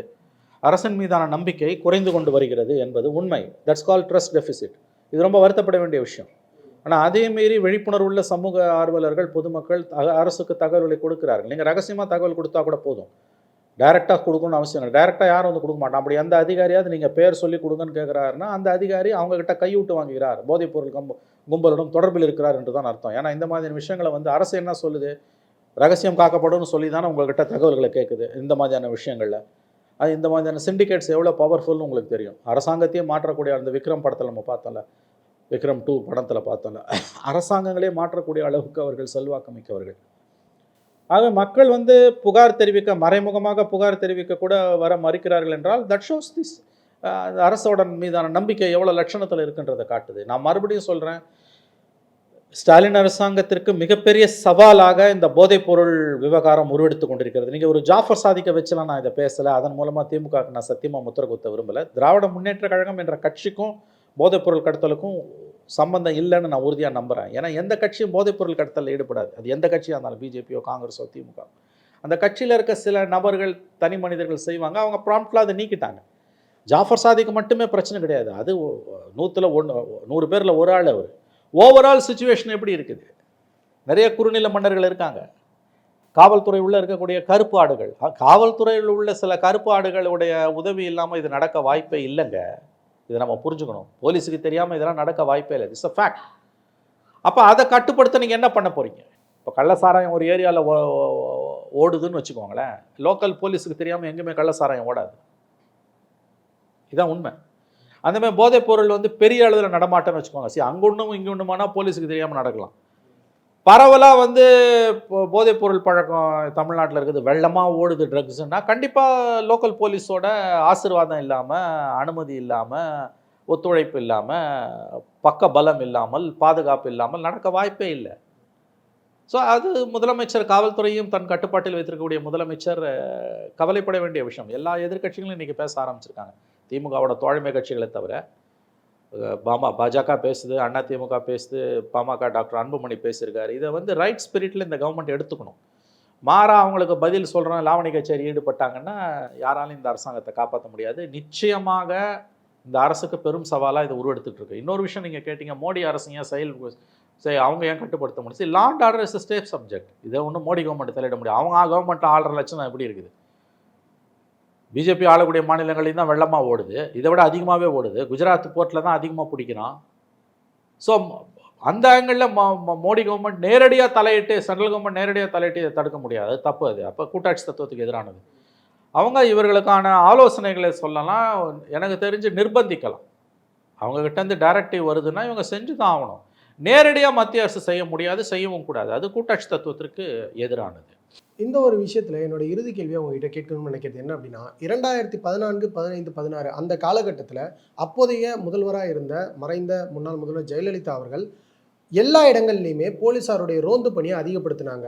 அரசின் மீதான நம்பிக்கை குறைந்து கொண்டு வருகிறது என்பது உண்மை. தட்ஸ் கால் ட்ரஸ்ட் டெபிசிட் இது ரொம்ப வருத்தப்பட வேண்டிய விஷயம். ஆனால் அதே மீறி விழிப்புணர்வுள்ள சமூக ஆர்வலர்கள் பொதுமக்கள் தக அரசுக்கு தகவல்களை கொடுக்கிறார்கள். நீங்கள் ரகசியமாக தகவல் கொடுத்தா கூட போதும். டைரெக்டாக கொடுக்கணும்னு அவசியம் இல்லை. டைரெக்டாக யாரும் வந்து கொடுக்க மாட்டான் அப்படி எந்த அதிகாரியாவது நீங்கள் பேர் சொல்லி கொடுங்கன்னு கேட்குறாருன்னா அந்த அதிகாரி அவங்ககிட்ட கையூட்டு வாங்குகிறார். போதைப்பொருள் கம்பு கும்பலுடன் தொடர்பில் இருக்கிறார் என்று தான் அர்த்தம். ஏன்னா இந்த மாதிரியான விஷயங்களை வந்து அரசு என்ன சொல்லுது? ரகசியம் காக்கப்படும்னு சொல்லி தானே உங்கள்கிட்ட தகவல்களை கேட்குது இந்த மாதிரியான விஷயங்களில். அது இந்த மாதிரியான சிண்டிகேட்ஸ் எவ்வளோ பவர்ஃபுல்னு உங்களுக்கு தெரியும். அரசாங்கத்தையே மாற்றக்கூடிய அந்த விக்ரம் படத்தில் நம்ம பார்த்தோம்ல. விக்ரம் டூ படத்தில் பார்த்தோம்ல. அரசாங்கங்களே மாற்றக்கூடிய அளவுக்கு அவர்கள் செல்வாக்கு மிக்கவர்கள். ஆக மக்கள் வந்து புகார் தெரிவிக்க மறைமுகமாக புகார் தெரிவிக்க கூட வர மறுக்கிறார்கள் என்றால் தட் ஷோஸ் திஸ் அரசோட மீதான நம்பிக்கை எவ்வளோ லட்சணத்தில் இருக்குன்றதை காட்டுது. நான் மறுபடியும் சொல்கிறேன் ஸ்டாலின் அரசாங்கத்திற்கு மிகப்பெரிய சவாலாக இந்த போதைப்பொருள் விவகாரம் உருவெடுத்து கொண்டிருக்கிறது. நீங்கள் ஒரு ஜாஃபர் சாதிக்க வச்சுலாம் நான் இதை பேசலை. அதன் மூலமாக திமுகவுக்கு நான் சத்தியமாக முத்திர குத்த விரும்பலை. திராவிட முன்னேற்ற கழகம் என்ற கட்சிக்கும் போதைப்பொருள் கடத்தலுக்கும் சம்பந்தம் இல்லைன்னு நான் உறுதியாக நம்புகிறேன் ஏன்னா எந்த கட்சியும் போதைப்பொருள் கடத்தலில் ஈடுபடாது. அது எந்த கட்சியாக இருந்தாலும் பிஜேபியோ காங்கிரஸோ திமுக அந்த கட்சியில் இருக்க சில நபர்கள் தனி மனிதர்கள் செய்வாங்க. அவங்க ப்ராம்ப்டில் அதை நீக்கிட்டாங்க. ஜாஃபர் சாதிக்கு மட்டுமே பிரச்சனை கிடையாது. அது நூற்றில் ஒன்று நூறு பேரில் ஒரு ஆள் அவர். ஓவரால் சுச்சுவேஷன் எப்படி இருக்குது? நிறைய குறுநில மன்னர்கள் இருக்காங்க. காவல்துறை உள்ளே இருக்கக்கூடிய கருப்பு ஆடுகள். காவல்துறையில் உள்ள சில கருப்பு ஆடுகளுடைய உதவி இல்லாமல் இது நடக்க வாய்ப்பே இல்லைங்க. இதை நம்ம புரிஞ்சுக்கணும். போலீஸுக்கு தெரியாமல் இதெல்லாம் நடக்க வாய்ப்பே இல்லை. இட்ஸ் அ ஃபேக்ட் அப்போ அதை கட்டுப்படுத்த நீங்கள் என்ன பண்ண போகிறீங்க இப்போ கள்ளசாராயம் ஒரு ஏரியாவில் ஓடுதுன்னு வச்சுக்கோங்களேன். லோக்கல் போலீஸுக்கு தெரியாமல் எங்கேயுமே கள்ளசாராயம் ஓடாது. இதான் உண்மை. அந்த மாதிரி போதைப் பொருள் வந்து பெரிய அளவில் நடமாட்டம்னு வச்சுக்கோங்க. சரி அங்கே ஒன்றும் இங்கே ஒன்றுமானா போலீஸுக்கு தெரியாமல் நடக்கலாம். பரவலாக வந்து இப்போ போதைப் பொருள் பழக்கம் தமிழ்நாட்டில் இருக்குது. வெள்ளமாக ஓடுது ட்ரக்ஸ்னா கண்டிப்பாக லோக்கல் போலீஸோட ஆசீர்வாதம் இல்லாமல் அனுமதி இல்லாமல் ஒத்துழைப்பு இல்லாமல் பக்க பலம் இல்லாமல் பாதுகாப்பு இல்லாமல் நடக்க வாய்ப்பே இல்லை. ஸோ அது முதலமைச்சர் காவல்துறையும் தன் கட்டுப்பாட்டில் வைத்திருக்கக்கூடிய முதலமைச்சர் கவலைப்பட வேண்டிய விஷயம். எல்லா எதிர்க்கட்சிகளும் இன்றைக்கி பேச ஆரம்பிச்சிருக்காங்க. திமுகவோட தோழமை கட்சிகளை தவிர பாமா பாஜக பேசுது அண்ணா திமுக பேசுது பாமக டாக்டர் அன்புமணி பேசியிருக்காரு. இதை வந்து ரைட் ஸ்பிரிட்டில் இந்த கவர்மெண்ட் எடுத்துக்கணும். மாறா அவங்களுக்கு பதில் சொல்கிறோம் லாவணி கச்சேரி ஈடுபட்டாங்கன்னா யாராலும் இந்த அரசாங்கத்தை காப்பாற்ற முடியாது. நிச்சயமாக இந்த அரசுக்கு பெரும் சவாலாக இதை உருவெடுத்துட்டு இருக்கு இன்னொரு விஷயம் நீங்கள் கேட்டிங்க மோடி அரசு ஏன் செயல் சரி அவங்க ஏன் கட்டுப்படுத்த முடியும் law and order is state subject இதை ஒன்றும் மோடி கவர்மெண்ட் தலையிட முடியும். அவங்க கவர்மெண்ட் ஆள்ற லட்சணம் எப்படி இருக்குது? பிஜேபி ஆளக்கூடிய மாநிலங்களையும் தான் வெள்ளமாக ஓடுது. இதை விட அதிகமாகவே ஓடுது. குஜராத் போர்ட்டில் தான் அதிகமாக பிடிக்கிறான். ஸோ அந்த ஆங்கிளில் மோடி கவர்மெண்ட் நேரடியாக தலையிட்டு சென்ட்ரல் கவர்மெண்ட் நேரடியாக தலையிட்டு இதை தடுக்க முடியாது. தப்பு அது. அப்போ கூட்டாட்சி தத்துவத்துக்கு எதிரானது. அவங்க இவர்களுக்கான ஆலோசனைகளை சொல்லலாம். எனக்கு தெரிஞ்சு நிர்பந்திக்கலாம். அவங்கக்கிட்டேருந்து டைரக்டிவ் வருதுன்னா இவங்க செஞ்சு தான் ஆகணும். நேரடியாக மத்திய அரசு செய்ய முடியாது செய்யவும் கூடாது. அது கூட்டாட்சி தத்துவத்திற்கு எதிரானது. இந்த ஒரு விஷயத்தில் என்னோட இறுதி கேள்வியை உங்ககிட்ட கேட்கணும்னு நினைக்கிறது என்ன அப்படின்னா இரண்டாயிரத்தி பதினான்கு பதினைந்து பதினாறு அந்த காலகட்டத்தில் அப்போதைய முதல்வராக இருந்த மறைந்த முன்னாள் முதல்வர் ஜெயலலிதா அவர்கள் எல்லா இடங்கள்லையுமே போலீஸாருடைய ரோந்து பணியை அதிகப்படுத்தினாங்க.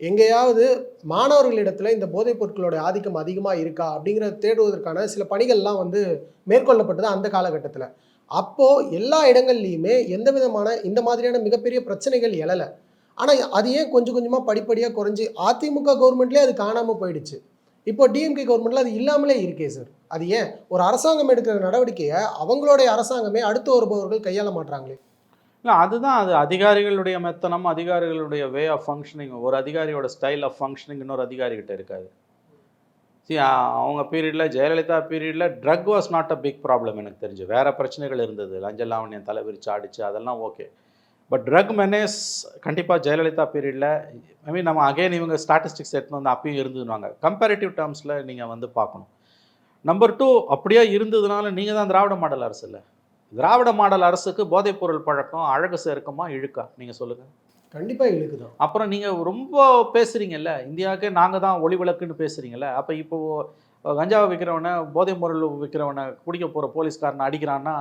எங்கேயாவது மாணவர்களிடத்தில் இந்த போதைப் பொருட்களோட ஆதிக்கம் அதிகமாக இருக்கா அப்படிங்கிறத தேடுவதற்கான சில பணிகள்லாம் வந்து மேற்கொள்ளப்பட்டது அந்த காலகட்டத்தில். அப்போது எல்லா இடங்கள்லையுமே எந்த விதமான இந்த மாதிரியான மிகப்பெரிய பிரச்சனைகள் எழலை. ஆனால் அது ஏன் கொஞ்சம் கொஞ்சமாக படிப்படியாக குறைஞ்சி அதிமுக கவர்மெண்ட்லேயே அது காணாமல் போயிடுச்சு. இப்போ டிஎம்கே கவர்மெண்ட்டில் அது இல்லாமலே இருக்கே சார் அது ஏன்? ஒரு அரசாங்கம் எடுக்கிற நடவடிக்கையை அவங்களுடைய அரசாங்கமே அடுத்து வருபவர்கள் கையாள மாட்டாங்களே இல்லை அதுதான் அது. அதிகாரிகளுடைய மெத்தனம் அதிகாரிகளுடைய வே ஆஃப் ஃபங்க்ஷனிங் ஒரு அதிகாரியோட ஸ்டைல் ஆஃப் ஃபங்க்ஷனிங் இன்னொரு அதிகாரிகிட்ட இருக்காது. சி அவங்க பீரியடில் ஜெயலலிதா பீரியடில் drug was not a big problem எனக்கு தெரிஞ்சு. வேறு பிரச்சனைகள் இருந்தது. லஞ்ச லாவணியம் தலைவிரிச்சு அடிச்சு அதெல்லாம் ஓகே பட் ட்ரக் மெனேஸ் கண்டிப்பாக ஜெயலலிதா பீரியடில் ஐ மீன் நம்ம அகைன் இவங்க ஸ்டாட்டிஸ்டிக்ஸ் எடுத்துன்னு வந்து அப்பயும் இருந்துருவாங்க கம்பேரிட்டிவ் டேர்ம்ஸில் நீங்கள் வந்து பார்க்கணும். நம்பர் டூ அப்படியே இருந்ததுனால நீங்கள் தான் திராவிட மாடல் அரசு இல்லை திராவிட மாடல் அரசுக்கு போதைப்பொருள் பழக்கம் அழகு சேர்க்குமா இழுக்கா? நீங்கள் சொல்லுங்கள் கண்டிப்பாக இழுக்குதான் அப்புறம் நீங்கள் ரொம்ப பேசுகிறீங்கல்ல இந்தியாவுக்கே நாங்கள் தான் ஒளி விளக்குன்னு பேசுகிறீங்கல்ல அப்போ இப்போ கஞ்சாவை விற்கிறவனை போதை பொருள் விற்கிறவனை குடிக்க போகிற போலீஸ்காரனை அடிக்கிறான்னா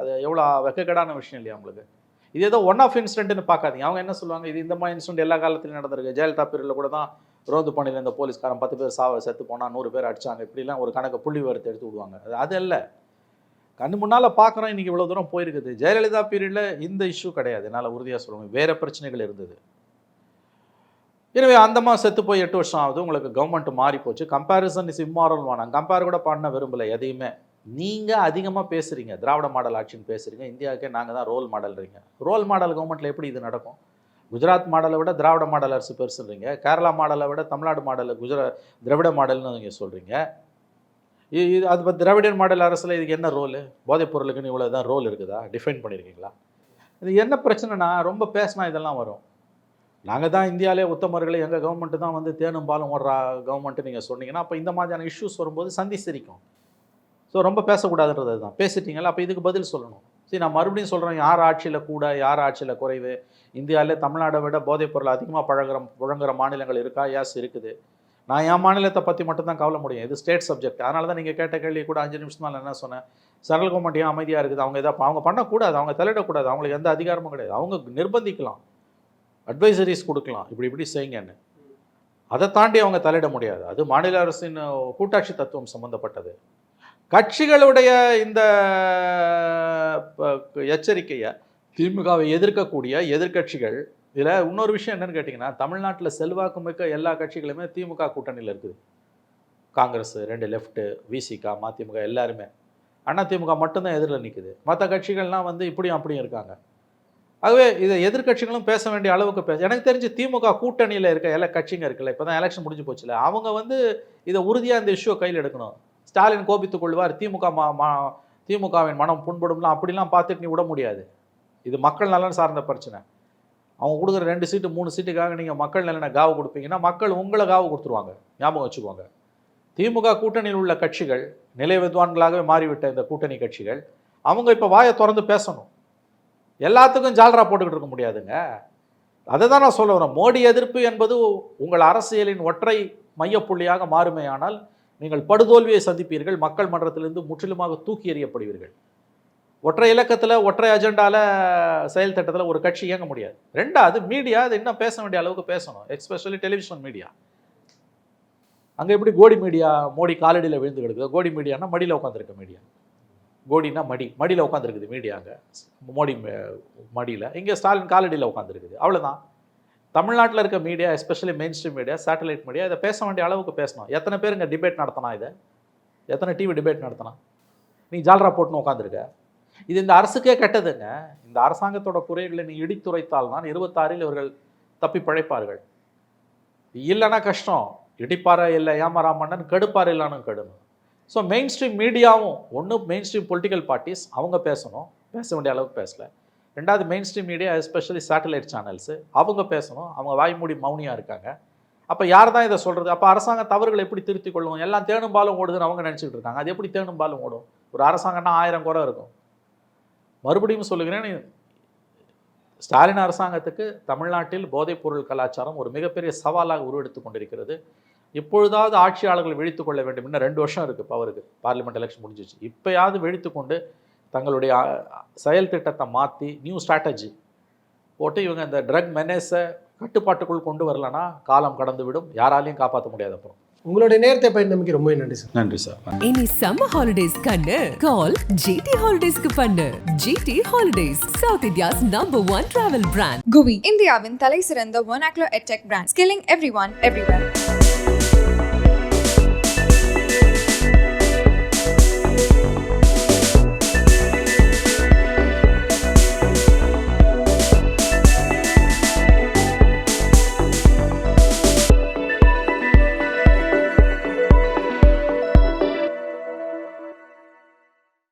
அது எவ்வளோ வெக்கக்கேடான விஷயம் இல்லையா உங்களுக்கு? இது ஏதோ ஒன் ஆஃப் இன்சிடென்ட்னு பார்க்காதீங்க. அவங்க என்ன சொல்லுவாங்க? இது இந்த மாதிரி இன்சிடென்ட் எல்லா காலத்துலையும் நடந்திருக்கு. ஜெயலலிதா பீரியடில் கூட தான் ரோந்து பணியில் இந்த போலீஸ்காரன் பத்து பேர் சாவ செத்து போனால் நூறு பேர் அடிச்சாங்க. இப்படிலாம் ஒரு கணக்கு புள்ளி விவரத்தை எடுத்து விடுவாங்க. அது அது இல்லை. கண்ணு முன்னால் பார்க்குறோம். இன்றைக்கி இவ்வளோ தூரம் போயிருக்குது. ஜெயலலிதா பீரியடில் இந்த இஷ்யூ கிடையாது. என்னால் உறுதியாக சொல்ல வேறு பிரச்சனைகள் இருந்தது. எனவே அந்தமா செத்து போய் எட்டு வருஷம் ஆகுது. உங்களுக்கு கவர்மெண்ட் மாறி போச்சு கம்பேரிசன் இஸ் இம்மாரல் வானாங்க கம்பேர் கூட பண்ண விரும்பல எதையுமே. நீங்கள் அதிகமாக பேசுகிறீங்க திராவிட மாடல் ஆட்சின்னு பேசுகிறீங்க இந்தியாவுக்கே நாங்கள் தான் ரோல் மாடல்றீங்க ரோல் மாடல் கவர்மெண்ட்டில் எப்படி இது நடக்கும்? குஜராத் மாடலை விட திராவிட மாடல் அரசு பெருசுன்றீங்க கேரளா மாடலை விட தமிழ்நாடு மாடலை குஜரா திராவிட மாடல்னு நீங்கள் சொல்கிறீங்க இது அது இப்போ திராவிடன் மாடல் அரசில் இதுக்கு என்ன ரோலு போதைப் பொருளுக்குன்னு இவ்வளோ தான் ரோல் இருக்குதா? டிஃபைன் பண்ணியிருக்கீங்களா இது என்ன பிரச்சனைனா ரொம்ப பேசினா இதெல்லாம் வரும். நாங்கள் தான் இந்தியாவிலே உத்தமர்களே எங்கள் கவர்மெண்ட்டு தான் வந்து தேனும் பாலும் ஓடுற கவர்மெண்ட்டு நீங்கள் சொன்னீங்கன்னா அப்போ இந்த மாதிரியான இஷ்யூஸ் வரும்போது சந்தி சிரிக்கும். ஸோ ரொம்ப பேசக்கூடாதுன்றது தான் பேசிட்டீங்களா அப்போ இதுக்கு பதில் சொல்லணும். சரி நான் மறுபடியும் சொல்கிறேன் யார் ஆட்சியில் கூட யார் ஆட்சியில் குறைவு? இந்தியாவிலே தமிழ்நாடை விட போதைப் பொருள் அதிகமாக பழகுற புழங்குற மாநிலங்கள் இருக்கா? யாஸ் இருக்குது. நான் என் மாநிலத்தை பற்றி மட்டும்தான் கவலை முடியும். இது ஸ்டேட் சப்ஜெக்ட் அதனால தான் நீங்கள் கேட்ட கேள்வி கூட அஞ்சு நிமிஷம் நான் என்ன சொன்னேன்? சென்ட்ரல் கவர்மெண்ட் ஏன் அமைதியாக இருக்குது? அவங்க எதாவது அவங்க பண்ணக்கூடாது அவங்க தலையிடக்கூடாது அவங்களுக்கு எந்த அதிகாரமும் கிடையாது. அவங்க நிர்பந்திக்கலாம். அட்வைசரிஸ் கொடுக்கலாம். இப்படி இப்படி செய்யுங்கன்னு. அதை தாண்டி அவங்க தலையிட முடியாது. அது மாநில அரசின் கூட்டாட்சி தத்துவம் சம்மந்தப்பட்டது கட்சிகளுடைய இந்த எச்சரிக்கையை திமுகவை எதிர்க்கக்கூடிய எதிர்க்கட்சிகள் இதில் இன்னொரு விஷயம் என்னன்னு கேட்டிங்கன்னா தமிழ்நாட்டில் செல்வாக்கு மிக்க எல்லா கட்சிகளுமே திமுக கூட்டணியில் இருக்குது. காங்கிரஸ் ரெண்டு லெஃப்ட்டு விசிகா மதிமுக எல்லாருமே. அண்ணா திமுக மட்டும்தான் எதிரில் நிற்குது மற்ற கட்சிகள்லாம் வந்து இப்படியும் அப்படியும் இருக்காங்க. ஆகவே இதை எதிர்க்கட்சிகளும் பேச வேண்டிய அளவுக்கு பேச எனக்கு தெரிஞ்சு திமுக கூட்டணியில் இருக்க எல்லா கட்சிங்க இருக்குல்ல இப்போ தான் எலெக்ஷன் முடிஞ்சு போச்சுல அவங்க வந்து இதை உறுதியாக இந்த இஷ்யூவை கையில் எடுக்கணும். ஸ்டாலின் கோபித்துக் கொள்வார் திமுக மா திமுகவின் மனம் புண்படும்லாம் அப்படிலாம் பார்த்துட்டு நீ விட முடியாது. இது மக்கள் நலன் சார்ந்த பிரச்சனை. அவங்க கொடுக்குற ரெண்டு சீட்டு மூணு சீட்டுக்காக நீங்கள் மக்கள் நலனை காவு கொடுப்பீங்கன்னா மக்கள் உங்களை காவு கொடுத்துருவாங்க. ஞாபகம் வச்சுக்கோங்க. திமுக கூட்டணியில் உள்ள கட்சிகள் நிலை வித்வான்களாகவே மாறிவிட்ட இந்த கூட்டணி கட்சிகள் அவங்க இப்போ வாயை திறந்து பேசணும். எல்லாத்துக்கும் ஜால்ரா போட்டுக்கிட்டு இருக்க முடியாதுங்க. அதை தான் நான் சொல்ல வரேன். மோடி எதிர்ப்பு என்பது உங்கள் அரசியலின் ஒற்றை மையப்புள்ளியாக மாறுமே ஆனால் நீங்கள் படுதோல்வியை சந்திப்பீர்கள் மக்கள் மன்றத்திலிருந்து முற்றிலுமாக தூக்கி எறியப்படுவீர்கள். ஒற்றை இலக்கத்தில் ஒற்றை அஜெண்டாவில் செயல் திட்டத்தில் ஒரு கட்சி இயங்க முடியாது. ரெண்டாவது மீடியா அது இன்னும் பேச வேண்டிய அளவுக்கு பேசணும். எக்ஸ்பெஷலி டெலிவிஷன் மீடியா அங்கே எப்படி கோடி மீடியா மோடி காலடியில் விழுந்து கிடக்குது கோடி மீடியானா மடியில் உட்காந்துருக்க மீடியா கோடினா மடி மடியில் உட்காந்துருக்குது மீடியா அங்கே. மோடி மடியில். இங்கே ஸ்டாலின் காலடியில் உட்காந்துருக்குது அவ்வளோதான் தமிழ்நாட்டில் இருக்க media especially main stream media satellite media இதை பேச வேண்டிய அளவுக்கு பேசணும். எத்தனை பேர் இங்கே டிபேட் நடத்தினா இதை? எத்தனை டிவி டிபேட் நடத்தினா? நீ ஜால்ரா போட்டுன்னு உட்காந்துருக்க இது இந்த அரசுக்கே கெட்டதுங்க. இந்த அரசாங்கத்தோட குறைகளை நீ இடித்துரைத்தால் தான் இருபத்தாறில் இவர்கள் தப்பி பிழைப்பார்கள். இல்லைன்னா கஷ்டம். இடிப்பாரா இல்லை ஏமாறா மன்னன் கெடுப்பார் இல்லான்னு கெடணும் ஸோ மெயின் ஸ்ட்ரீம் மீடியாவும் ஒன்று மெயின் ஸ்ட்ரீம் பொலிட்டிக்கல் பார்ட்டிஸ் அவங்க பேசணும். பேச வேண்டிய அளவுக்கு பேசலை. ரெண்டாவது main stream media especially satellite channels அவங்க பேசணும். அவங்க வாய்மூடி மௌனியாக இருக்காங்க. அப்போ யார் தான் இதை சொல்கிறது அப்போ அரசாங்க தவறுகளை எப்படி திருத்திக் கொள்ளும்? எல்லாம் தேனும் பாலும் ஓடுதுன்னு அவங்க நினச்சிக்கிட்டு இருக்காங்க. அது எப்படி தேனும் பாலும் ஓடும்? ஒரு அரசாங்கம்னா ஆயிரம் குறை இருக்கும். மறுபடியும் சொல்லுகிறேன் ஸ்டாலின் அரசாங்கத்துக்கு தமிழ்நாட்டில் போதைப்பொருள் கலாச்சாரம் ஒரு மிகப்பெரிய சவாலாக உருவெடுத்து கொண்டிருக்கிறது. இப்பொழுதாவது ஆட்சியாளர்கள் விழித்துக் கொள்ள வேண்டும். இன்னும் ரெண்டு வருஷம் இருக்குது பவருக்கு பார்லிமெண்ட் எலெக்ஷன் முடிஞ்சிச்சு இப்போயாவது விழித்து கொண்டு தங்களுடைய செயல் திட்டத்தை மாற்றி நியூ ஸ்ட்ராட்டஜி போட்டு இவங்க இந்த ட்ரக் மெனேஸை கட்டுப்பாட்டுக்குள் கொண்டு வரலனா காலம் கடந்து விடும். யாராலையும் காப்பாற்ற முடியாது அப்புறம். உங்களுடைய நேரத்தை பயந்தமைக்கு ரொம்ப நன்றி சார். நன்றி சார். இனி சம்மர் ஹாலிடேஸ் கண்ணு. கால் ஜிடி ஹாலிடேஸ்க்கு பண்ணு. GT holidays south India's number one travel brand GUI, இந்தியாவின் தலை சிறந்த vernacular edtech brand, skilling everyone, everywhere.